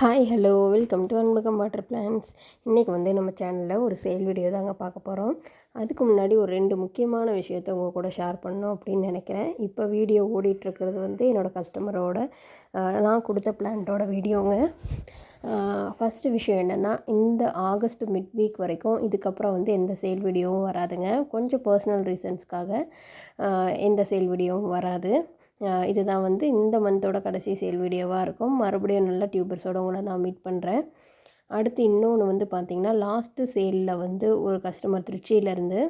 Hi hello welcome to Anbagam water plants இன்றைக்கி வந்து நம்ம சேனலில் ஒரு சேல் வீடியோ தாங்க பார்க்க போகிறோம் அதுக்கு முன்னாடி ஒரு ரெண்டு முக்கியமான விஷயத்த உங்கள் கூட ஷேர் பண்ணோம் அப்படின்னு நினைக்கிறேன். இப்போ வீடியோ ஓடிட்டுருக்கிறது வந்து என்னோடய கஸ்டமரோட நான் கொடுத்த பிளான்ட்டோட வீடியோங்க ஃபஸ்ட்டு விஷயம் என்னென்னா இந்த ஆகஸ்ட் மிட் வீக் வரைக்கும் இதுக்கப்புறம் வந்து எந்த சேல் வீடியோவும் வராதுங்க. கொஞ்சம் பர்சனல் ரீசன்ஸ்க்காக எந்த சேல் வீடியோவும் வராது. இதுதான் வந்து இந்த மந்தோட கடைசி சேல் வீடியோவாக இருக்கும். மறுபடியும் நல்ல டியூபர்ஸோட உங்களை நான் மீட் பண்ணுறேன் அடுத்து இன்னொன்று வந்து பார்த்திங்கன்னா லாஸ்ட்டு சேலில் வந்து ஒரு கஸ்டமர் திருச்சியிலேருந்து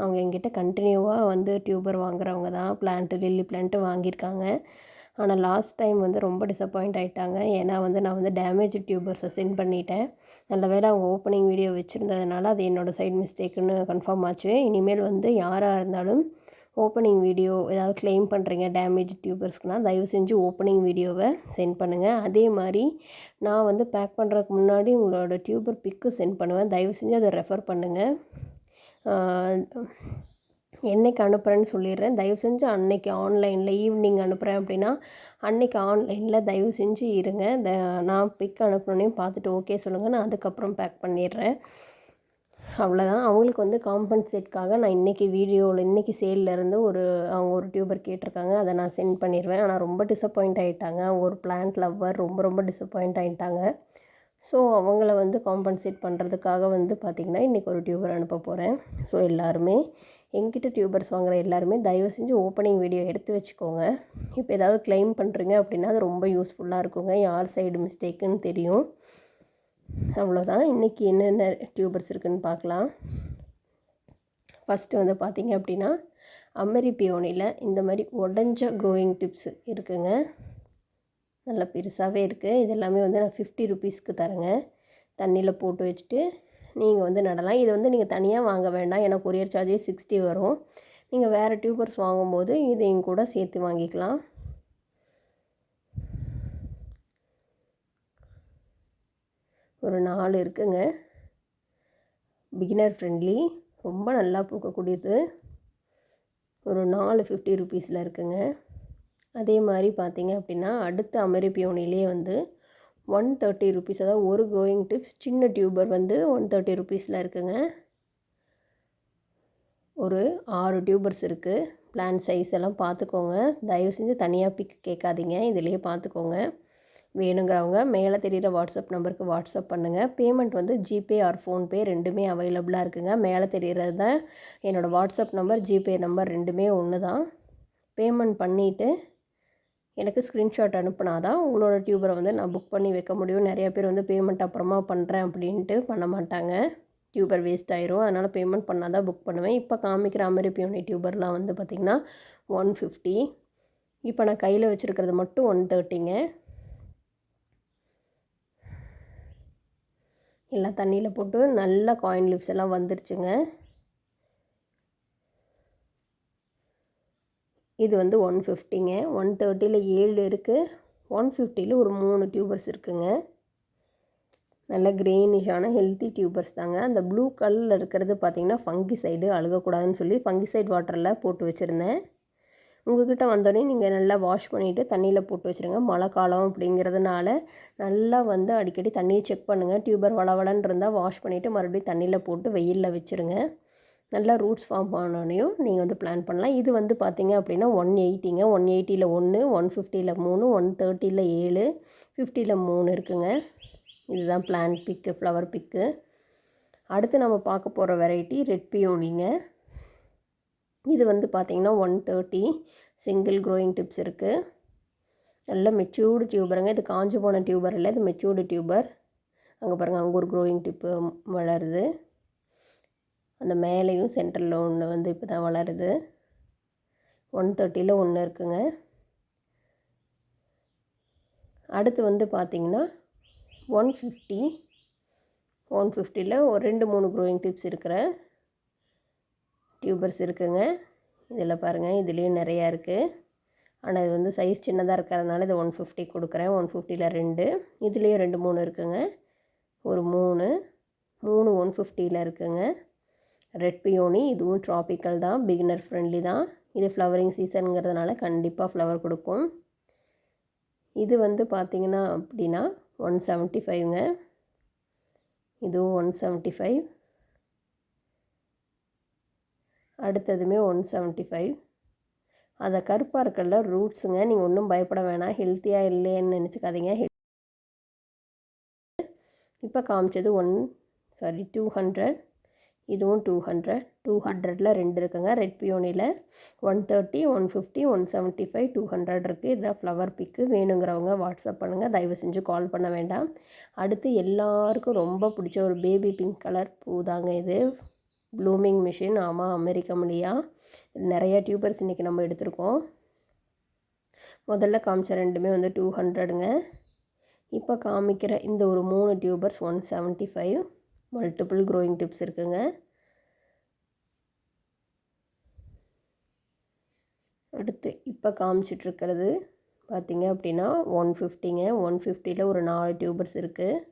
அவங்க எங்கிட்ட கண்டினியூவாக வந்து டியூபர் வாங்குறவங்க தான். பிளான்ட்டு லில்லி பிளான்ட்டு வாங்கியிருக்காங்க. ஆனால் லாஸ்ட் டைம் வந்து ரொம்ப டிசப்பாயிண்ட் ஆகிட்டாங்க ஏன்னா வந்து நான் வந்து டேமேஜ் டியூபர்ஸை சென்ட் பண்ணிட்டேன். நல்ல வேலை அவங்க ஓப்பனிங் வீடியோ வச்சுருந்ததுனால அது என்னோடய சைட் மிஸ்டேக்குன்னு கன்ஃபார்ம் ஆச்சு. இனிமேல் வந்து யாராக இருந்தாலும் ஓப்பனிங் வீடியோ ஏதாவது க்ளைம் பண்ணுறீங்க டேமேஜ் டியூபர்ஸ்க்குனால் தயவு செஞ்சு ஓப்பனிங் வீடியோவை சென்ட் பண்ணுங்கள் அதே மாதிரி நான் வந்து பேக் பண்ணுறதுக்கு முன்னாடி உங்களோட டியூபர் பிக்கு சென்ட் பண்ணுவேன். தயவு செஞ்சு அதை ரெஃபர் பண்ணுங்கள் என்றைக்கு அனுப்புகிறேன்னு சொல்லிடுறேன். தயவு செஞ்சு அன்னைக்கு ஆன்லைனில் ஈவினிங் அனுப்புகிறேன் அப்படின்னா அன்னைக்கு ஆன்லைனில் தயவு செஞ்சு இருங்க. நான் பிக் அனுப்பினோன்னே பார்த்துட்டு ஓகே சொல்லுங்கள் நான் அதுக்கப்புறம் பேக் பண்ணிடுறேன். அவ்வளோதான் அவங்களுக்கு வந்து காம்பன்சேட்காக நான் இன்றைக்கி வீடியோவில் இன்றைக்கி சேல்லேருந்து ஒரு அவங்க ஒரு டியூபர் கேட்டிருக்காங்க. அதை நான் சென்ட் பண்ணிடுவேன். ஆனால் ரொம்ப டிசப்பாயிண்ட் ஆகிட்டாங்க ஒரு பிளான்ட் லவ்வர் ரொம்ப ரொம்ப டிசப்பாயிண்ட் ஆகிட்டாங்க ஸோ அவங்கள வந்து காம்பன்சேட் பண்ணுறதுக்காக வந்து பார்த்திங்கன்னா இன்றைக்கி ஒரு டியூபர் அனுப்ப போகிறேன் ஸோ எல்லாருமே எங்கிட்ட டியூபர்ஸ் வாங்குகிற எல்லாருமே தயவு செஞ்சு ஓப்பனிங் வீடியோ எடுத்து வச்சுக்கோங்க. இப்போ ஏதாவது கிளைம் பண்ணுறீங்க அப்படின்னா அது ரொம்ப யூஸ்ஃபுல்லாக இருக்குங்க. யார் சைடு மிஸ்டேக்குன்னு தெரியும். அவ்வளோதான். இன்றைக்கி என்னென்ன டியூபர்ஸ் இருக்குதுன்னு பார்க்கலாம். ஃபஸ்ட்டு வந்து பார்த்திங்க அப்படின்னா அமெரி பியோனியில் இந்த மாதிரி உடஞ்ச க்ரோயிங் டிப்ஸ் இருக்குதுங்க நல்லா பெருசாகவே இருக்குது இது எல்லாமே வந்து நான் ஃபிஃப்டி ருபீஸ்க்கு தரேங்க. தண்ணியில் போட்டு வச்சுட்டு நீங்கள் வந்து நடலாம். இது வந்து நீங்கள் தனியாக வாங்க வேண்டாம். ஏன்னா கொரியர் சார்ஜே சிக்ஸ்டி வரும். நீங்கள் வேறு டியூபர்ஸ் வாங்கும்போது இதையும் கூட சேர்த்து வாங்கிக்கலாம். ஒரு நாலு இருக்குங்க. பிகினர் ஃப்ரெண்ட்லி ரொம்ப நல்லா பூக்கக்கூடியது. ஒரு நாலு ஃபிஃப்டி ருபீஸில் இருக்குங்க. அதே மாதிரி பார்த்தீங்க அப்படின்னா அடுத்த அமெரிப்பியோனிலே வந்து ஒன் தேர்ட்டி ருபீஸ் அதாவது ஒரு க்ரோயிங் டிப்ஸ் சின்ன டியூபர் வந்து ஒன் தேர்ட்டி ருபீஸில் இருக்குங்க. ஒரு ஆறு டியூபர்ஸ் இருக்குது பிளான் சைஸ் எல்லாம் பார்த்துக்கோங்க. தயவு செஞ்சு தனியாக பிக் கேட்காதீங்க. இதிலேயே பார்த்துக்கோங்க. வேணுங்கிறவங்க மேலே தெரிகிற வாட்ஸ்அப் நம்பருக்கு வாட்ஸ்அப் பண்ணுங்கள் பேமெண்ட் வந்து ஜிபே ஆர் ஃபோன்பே ரெண்டுமே அவைலபிளாக இருக்குங்க. மேலே தெரிகிறது தான் என்னோடய வாட்ஸ்அப் நம்பர் ஜிபே நம்பர் ரெண்டுமே ஒன்று தான். பேமெண்ட் பண்ணிவிட்டு எனக்கு ஸ்க்ரீன்ஷாட் அனுப்புனா தான் உங்களோட டியூபரை வந்து நான் புக் பண்ணி வைக்க முடியும். நிறையா பேர் வந்து பேமெண்ட் அப்புறமா பண்ணுறேன் அப்படின்ட்டு பண்ண மாட்டாங்க. டியூபர் வேஸ்ட் ஆயிரும். அதனால் பேமெண்ட் பண்ணால் தான் புக் பண்ணுவேன். இப்போ காமிக்கிற அமெரிப்பியோனி டியூபர்லாம் வந்து பார்த்திங்கன்னா ஒன் ஃபிஃப்டி இப்போ நான் கையில் வச்சுருக்கிறது மட்டும் ஒன் தேர்ட்டிங்க எல்லாம் தண்ணியில் போட்டு நல்லா காயின் லீவ்ஸ் எல்லாம் வந்துருச்சுங்க. இது வந்து ஒன் ஃபிஃப்டிங்க ஒன் தேர்ட்டியில் ஏழு இருக்குது ஒன் ஃபிஃப்டியில் ஒரு மூணு டியூபர்ஸ் இருக்குங்க. நல்ல க்ரீனிஷான ஹெல்த்தி டியூபர்ஸ் தாங்க. அந்த ப்ளூ கலரில் இருக்கிறது பார்த்திங்கன்னா ஃபங்கி சைடு அழுகக்கூடாதுன்னு சொல்லி ஃபங்கி சைடு வாட்டரில் போட்டு வச்சுருந்தேன். உங்கள்கிட்ட வந்தோடனே நீங்கள் நல்லா வாஷ் பண்ணிவிட்டு தண்ணியில் போட்டு வச்சுருங்க. மழை காலம் அப்படிங்கிறதுனால நல்லா வந்து அடிக்கடி தண்ணியை செக் பண்ணுங்கள் டியூபர் வளவலன்னு இருந்தால் வாஷ் பண்ணிவிட்டு மறுபடியும் தண்ணியில் போட்டு வெயிலில் வச்சுருங்க. நல்லா ரூட்ஸ் ஃபார்ம் பண்ணோனையும் நீங்கள் வந்து பிளான் பண்ணலாம். இது வந்து பார்த்திங்க அப்படின்னா ஒன் எயிட்டிங்க ஒன் எயிட்டியில் ஒன்று ஒன் ஃபிஃப்டியில் மூணு ஒன் தேர்ட்டியில் ஏழு ஃபிஃப்டியில் மூணு இருக்குங்க. இதுதான் பிளான் பிக்கு ஃப்ளவர் பிக்கு. அடுத்து நம்ம பார்க்க போகிற வெரைட்டி ரெட் பியோனிங்க. இது வந்து பார்த்திங்கன்னா one thirty single growing tips இருக்குது நல்ல மெச்சூர்டு டியூபருங்க இது காஞ்சு போன டியூபர் இல்லை இது மெச்சூர்டு டியூபர் அங்கே பாருங்கள் அங்கே ஒரு க்ரோயிங் டிப்பு வளருது. அந்த மேலேயும் சென்டரில் ஒன்று வந்து இப்போ தான் வளருது ஒன் தேர்ட்டியில் ஒன்று இருக்குங்க. அடுத்து வந்து பார்த்திங்கன்னா ஒன் ஃபிஃப்டி ஒன் ஃபிஃப்டியில் ஒரு ரெண்டு மூணு க்ரோயிங் டிப்ஸ் இருக்கிற டியூபர்ஸ் இருக்குங்க. இதில் பாருங்கள் இதுலேயும் நிறையா இருக்குது ஆனால் இது வந்து சைஸ் சின்னதாக இருக்கிறதுனால இது ஒன் ஃபிஃப்டி கொடுக்குறேன். ஒன் ஃபிஃப்டியில் ரெண்டு. இதுலேயும் ரெண்டு மூணு இருக்குங்க. ஒரு மூணு. மூணு ஒன் ஃபிஃப்டியில் இருக்குங்க. ரெட் பியோனி இதுவும் ட்ராபிக்கல் தான் பிகினர் ஃப்ரெண்ட்லி தான். இது ஃப்ளவரிங் சீசனுங்கிறதுனால கண்டிப்பாக ஃப்ளவர் கொடுக்கும். இது வந்து பார்த்திங்கன்னா அப்படின்னா ஒன் செவன்ட்டி ஃபைவ்ங்க இதுவும் ஒன் செவன்ட்டி ஃபைவ் அடுத்ததுமே ஒன் செவன்ட்டி ஃபைவ் அதை கருப்பாக இருக்கல ரூட்ஸுங்க நீங்கள் ஒன்றும் பயப்பட வேணாம். ஹெல்த்தியாக இல்லைன்னு நினச்சிக்காதீங்க. இப்போ காமிச்சது ஒன் சாரி டூ ஹண்ட்ரட் இதுவும் டூ ஹண்ட்ரட் டூ ஹண்ட்ரடில் ரெண்டு இருக்குங்க. Red பியோனியில் one thirty one fifty one seventy five two hundred இருக்குது இதுதான் ஃப்ளவர் பிக்கு வேணுங்கிறவங்க வாட்ஸ்அப் பண்ணுங்கள் தயவு செஞ்சு கால் பண்ண வேண்டாம். அடுத்து எல்லாருக்கும் ரொம்ப பிடிச்ச ஒரு பேபி பிங்க் கலர் பூ தாங்க இது. ப்ளூமிங் மிஷின் ஆமாம் அமெரிக்கா மொழியா? நிறைய டியூபர்ஸ் இன்றைக்கி நம்ம எடுத்திருக்கோம். முதல்ல காமிச்ச ரெண்டுமே வந்து டூ ஹண்ட்ரடுங்க. இப்போ காமிக்கிற இந்த ஒரு மூணு tubers one seventy five. Multiple growing tips இருக்குங்க. அடுத்து இப்போ காமிச்சிட்ருக்கிறது. பார்த்திங்க அப்படின்னா ஒன் ஃபிஃப்டிங்க. ஒன் ஃபிஃப்டியில் ஒரு நாலு டியூபர்ஸ் இருக்குது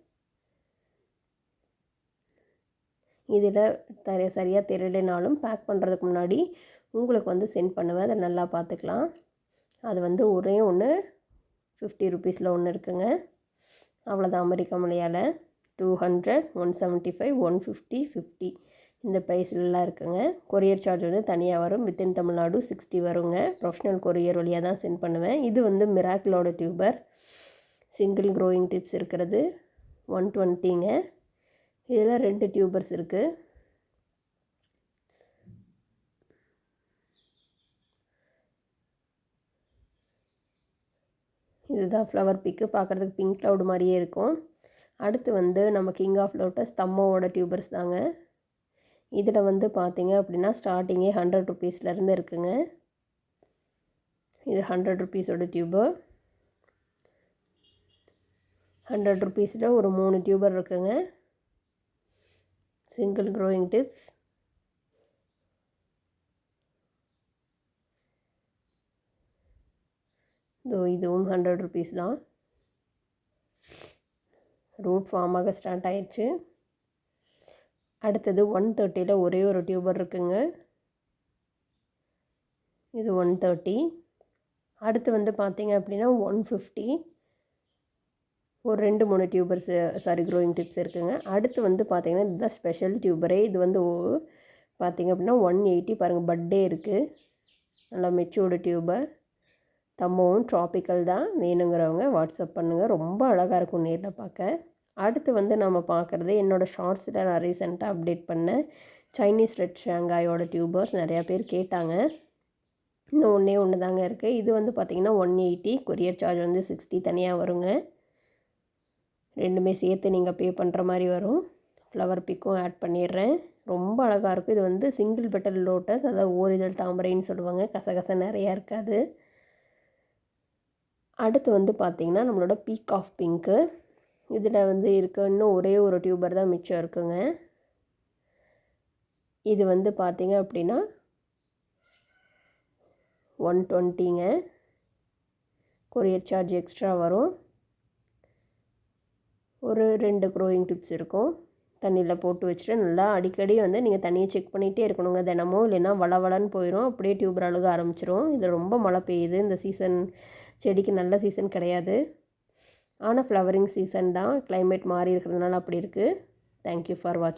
இதில் தர சரியாக தெரியலைனாலும் பேக் பண்ணுறதுக்கு முன்னாடி உங்களுக்கு வந்து சென்ட் பண்ணுவேன் அதை நல்லா பார்த்துக்கலாம். அது வந்து ஒரே ஒன்று ஃபிஃப்டி ருபீஸில் ஒன்று இருக்குங்க. அவ்வளோதான் அமெரிக்கா மொழியால் two hundred one seventy five one fifty fifty இந்த ப்ரைஸ்லாம் இருக்குங்க. கொரியர் சார்ஜ் வந்து தனியாக வரும். வித்தின் தமிழ்நாடு சிக்ஸ்டி வருங்க. ப்ரொஃபஷனல் கொரியர் வழியாக தான் சென்ட் பண்ணுவேன். இது வந்து மிராக்கிளோட டியூபர் சிங்கிள் க்ரோயிங் டிப்ஸ் இருக்கிறது. ஒன் டுவெண்ட்டிங்க இதில் ரெண்டு டியூபர்ஸ் இருக்குது இதுதான் ஃப்ளவர் பிக்கு. பார்க்குறதுக்கு பிங்க் க்ளவுட் மாதிரியே இருக்கும். அடுத்து வந்து நம்ம கிங் ஆஃப் லோட்டஸ் தம்மோவோட டியூபர்ஸ் தாங்க. இதில் வந்து பார்த்தீங்க அப்படின்னா ஸ்டார்டிங்கே ஹண்ட்ரட் ருபீஸ்லேருந்து இருக்குங்க. இது ஹண்ட்ரட் ருபீஸோட டியூபர் ஹண்ட்ரட் ருபீஸில் ஒரு மூணு டியூபர் இருக்குங்க. சிங்கிள் க்ரோயிங் டிப்ஸ் இதோ இதுவும் ஹண்ட்ரட் ருபீஸ் தான். ரூட் ஃபார்மாக ஸ்டார்ட் ஆயிடுச்சு. அடுத்தது ஒன் தேர்ட்டியில் ஒரே ஒரு டியூபர் இருக்குங்க. இது ஒன் தேர்ட்டி அடுத்து வந்து பார்த்திங்க அப்படின்னா ஒன் ஃபிஃப்டி ஒரு ரெண்டு மூணு டியூபர்ஸ் சாரி க்ரோயிங் டிப்ஸ் இருக்குங்க. அடுத்து வந்து பார்த்திங்கன்னா இதுதான் ஸ்பெஷல் டியூபரே இது வந்து பார்த்திங்க அப்படின்னா ஒன் எயிட்டி பாருங்கள் பர்த்டே இருக்குது நல்லா மெச்சூர்டு டியூபர் தம்மவும் ட்ராபிக்கல் தான். வேணுங்கிறவங்க வாட்ஸ்அப் பண்ணுங்கள் ரொம்ப அழகாக இருக்கும் நேரில் பார்க்க அடுத்து வந்து நம்ம பார்க்குறது என்னோடய ஷார்ட்ஸில் நான் ரீசெண்டாக அப்டேட் பண்ணேன் சைனீஸ் ரெட் ஷாங்காயோட டியூபர்ஸ் நிறையா பேர் கேட்டாங்க. இன்னும் ஒன்றே ஒன்று தாங்க இருக்குது இது வந்து பார்த்திங்கன்னா ஒன் எயிட்டி கொரியர் சார்ஜ் வந்து சிக்ஸ்டி தனியாக வருங்க. ரெண்டுமே சேர்த்து நீங்கள் பே பண்ணுற மாதிரி வரும். ஃப்ளவர் பிக்கும் ஆட் பண்ணிடுறேன். ரொம்ப அழகாக இருக்கும். இது வந்து சிங்கிள் பெட்டல் லோட்டஸ் அதாவது ஓரிதழ் தாமரைன்னு சொல்லுவாங்க. கசகச நிறையா இருக்காது. அடுத்து வந்து பார்த்திங்கன்னா நம்மளோட பீக் ஆஃப் பிங்க்கு இதில் வந்து இருக்க இன்னும் ஒரே ஒரு டியூபர் தான் மிச்சம் இருக்குங்க. இது வந்து பார்த்திங்க அப்படின்னா ஒன் டுவெண்ட்டிங்க கொரியர் சார்ஜ் எக்ஸ்ட்ரா வரும். ஒரு ரெண்டு க்ரோயிங் டிப்ஸ் இருக்கும். தண்ணியில் போட்டு வச்சுட்டு நல்லா அடிக்கடி வந்து நீங்கள் தண்ணியை செக் பண்ணிகிட்டே இருக்கணுங்க. தினமும் இல்லைன்னா வளவளன்னு போயிடும் அப்படியே டியூபர் அழுக ஆரம்பிச்சிரும். இது ரொம்ப மழை பெய்யுது. இந்த சீசன் செடிக்கு நல்ல சீசன் கிடையாது. ஆனால் ஃப்ளவரிங் சீசன் தான். கிளைமேட் மாறி இருக்கிறதுனால அப்படி இருக்குது தேங்க்யூ ஃபார் வாட்சிங்